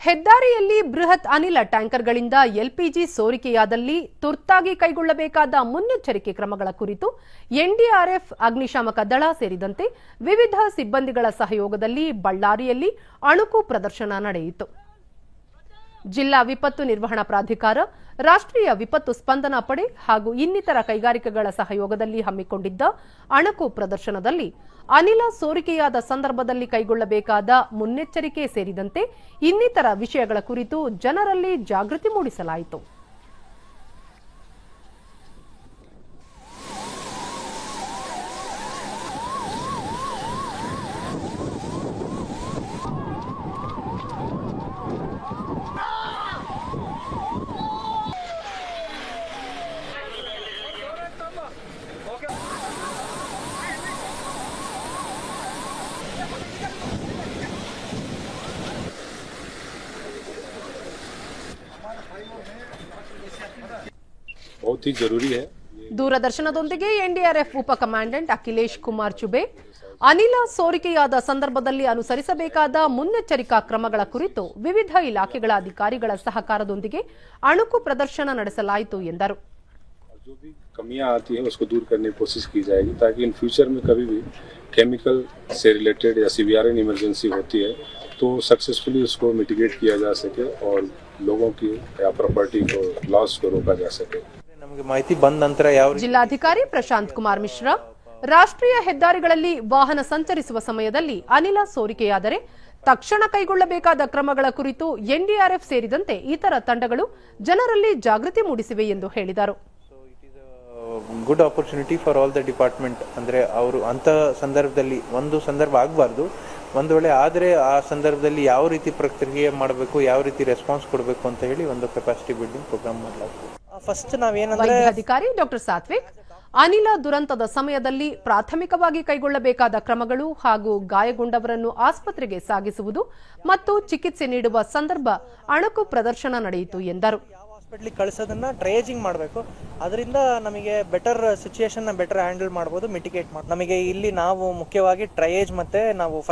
ಹೆದ್ದಾರಿಯಲ್ಲಿ ಬೃಹತ್ ಅನಿಲ ಟ್ಯಾಂಕರ್ಗಳಿಂದ ಎಲ್ಪಿಜಿ ಸೋರಿಕೆಯಾದಲ್ಲಿ ತುರ್ತಾಗಿ ಕೈಗೊಳ್ಳಬೇಕಾದ ಮುನ್ನೆಚ್ಚರಿಕೆ ಕ್ರಮಗಳ ಕುರಿತು ಎನ್ಡಿಆರ್ಎಫ್, ಅಗ್ನಿಶಾಮಕ ದಳ ಸೇರಿದಂತೆ ವಿವಿಧ ಸಿಬ್ಬಂದಿಗಳ ಸಹಯೋಗದಲ್ಲಿ ಬಳ್ಳಾರಿಯಲ್ಲಿ ಅಣುಕು ಪ್ರದರ್ಶನ ನಡೆಯಿತು. ಜಿಲ್ಲಾ ವಿಪತ್ತು ನಿರ್ವಹಣಾ ಪ್ರಾಧಿಕಾರ, ರಾಷ್ಟ್ರೀಯ ವಿಪತ್ತು ಸ್ಪಂದನಾ ಪಡೆ ಹಾಗೂ ಇನ್ನಿತರ ಕೈಗಾರಿಕೆಗಳ ಸಹಯೋಗದಲ್ಲಿ ಹಮ್ಮಿಕೊಂಡಿದ್ದ ಅಣಕು ಪ್ರದರ್ಶನದಲ್ಲಿ ಅನಿಲ ಸೋರಿಕೆಯಾದ ಸಂದರ್ಭದಲ್ಲಿ ಕೈಗೊಳ್ಳಬೇಕಾದ ಮುನ್ನೆಚ್ಚರಿಕೆ ಸೇರಿದಂತೆ ಇನ್ನಿತರ ವಿಷಯಗಳ ಕುರಿತು ಜನರಲ್ಲಿ ಜಾಗೃತಿ ಮೂಡಿಸಲಾಯಿತು. बहुत ही जरूरी है ದೂರದರ್ಶನದೊಂದಿಗೆ ಎನ್ಡಿಆರ್ಎಫ್ ಉಪ ಕಮಾಂಡೆಂಟ್ ಅಖಿಲೇಶ್ ಕುಮಾರ್ ಚುಬೆ ಅನಿಲ ಸೋರಿಕೆಯಾದ ಸಂದರ್ಭದಲ್ಲಿ ಅನುಸರಿಸಬೇಕಾದ ಮುನ್ನೆಚ್ಚರಿಕಾ ಕ್ರಮಗಳ ಕುರಿತು ವಿವಿಧ ಇಲಾಖೆಗಳ ಅಧಿಕಾರಿಗಳ ಸಹಕಾರದೊಂದಿಗೆ ಅಣುಕು ಪ್ರದರ್ಶನ ನಡೆಸಲಾಯಿತು ಎಂದರು जो भी कमियां आती हैं उसको दूर करने की कोशिश की जाएगी ताकि इन फ्यूचर में कभी भी केमिकल से रिलेटेड या सीवीआरएन इमरजेंसी होती है तो सक्सेसफुली उसको मिटिगेट किया जा सके और लोगों की या प्रॉपर्टी को लॉस को रोका जा सके ನಮಗೆ ಮಾಹಿತಿ ಬಂದ ನಂತರ ಯಾವ ಜಿಲ್ಲಾಧಿಕಾರಿ ಪ್ರಶಾಂತ್ ಕುಮಾರ್ ಮಿಶ್ರಾ ರಾಷ್ಟ್ರೀಯ ಹೆದ್ದಾರಿಗಳಲ್ಲಿ ವಾಹನ ಸಂಚರಿಸುವ ಸಮಯದಲ್ಲಿ ಅನಿಲ ಸೋರಿಕೆಯಾದರೆ ತಕ್ಷಣ ಕೈಗೊಳ್ಳಬೇಕಾದ ಕ್ರಮಗಳ ಕುರಿತು ಎನ್ಡಿಆರ್ಎಫ್ ಸೇರಿದಂತೆ ಇತರ ತಂಡಗಳು ಜನರಲ್ಲಿ ಜಾಗೃತಿ ಮೂಡಿಸಿವೆ ಎಂದು ಹೇಳಿದರು. Good opportunity for all the department ಅಂದ್ರೆ ಅವರು ಅಂತ ಸಂದರ್ಭದಲ್ಲಿ ಒಂದು ಸಂದರ್ಭ ಆಗಬಾರ್ದು. ಒಂದು ವೇಳೆ ಆದರೆ ಆ ಸಂದರ್ಭದಲ್ಲಿ ಯಾವ ರೀತಿ ಪ್ರಕ್ರಿಯೆ ಮಾಡಬೇಕು ಯಾವ ರೀತಿ ರೆಸ್ಪಾನ್ಸ್ ಕೊಡಬೇಕು ಅಂತ ಹೇಳಿ ಒಂದು ಕೆಪಾಸಿಟಿ ಬಿಲ್ಡಿಂಗ್ ಪ್ರೋಗ್ರಾಮ್ ಮಾಡಲಾಗ್ತದೆ. ಫಸ್ಟ್ ನಾವೇನಂದ್ರೆ ಅಧಿಕಾರಿ ಡಾಕ್ಟರ್ ಸಾತ್ವಿಕ್ ಅನಿಲ ದುರಂತದ ಸಮಯದಲ್ಲಿ ಪ್ರಾಥಮಿಕವಾಗಿ ಕೈಗೊಳ್ಳಬೇಕಾದ ಕ್ರಮಗಳು ಹಾಗೂ ಗಾಯಗೊಂಡವರನ್ನು ಆಸ್ಪತ್ರೆಗೆ ಸಾಗಿಸುವುದು ಮತ್ತು ಚಿಕಿತ್ಸೆ ನೀಡುವ ಸಂದರ್ಭ ಅಣಕು ಪ್ರದರ್ಶನ ನಡೆಯಿತು ಎಂದರು. ಯಾವ ಹಾಸ್ಪಿಟ್ಲಿಗೆ ಕಳಿಸೋದನ್ನ ಟ್ರೇಜಿಂಗ್ ಮಾಡಬೇಕು. ಅದರಿಂದ ನಮಗೆ ಬೆಟರ್ ಸಿಚುಯೇಷನ್ ಬೆಟರ್ ಹ್ಯಾಂಡಲ್ ಮಾಡಬಹುದು ಮಿಟಿಗೇಟ್ ಮಾಡಿ ನಮಗೆ ಇಲ್ಲಿ ನಾವು ಮುಖ್ಯವಾಗಿ ಟ್ರಯೇಜ್ ಮತ್ತೆ ನಾವು ಫಸ್ಟ್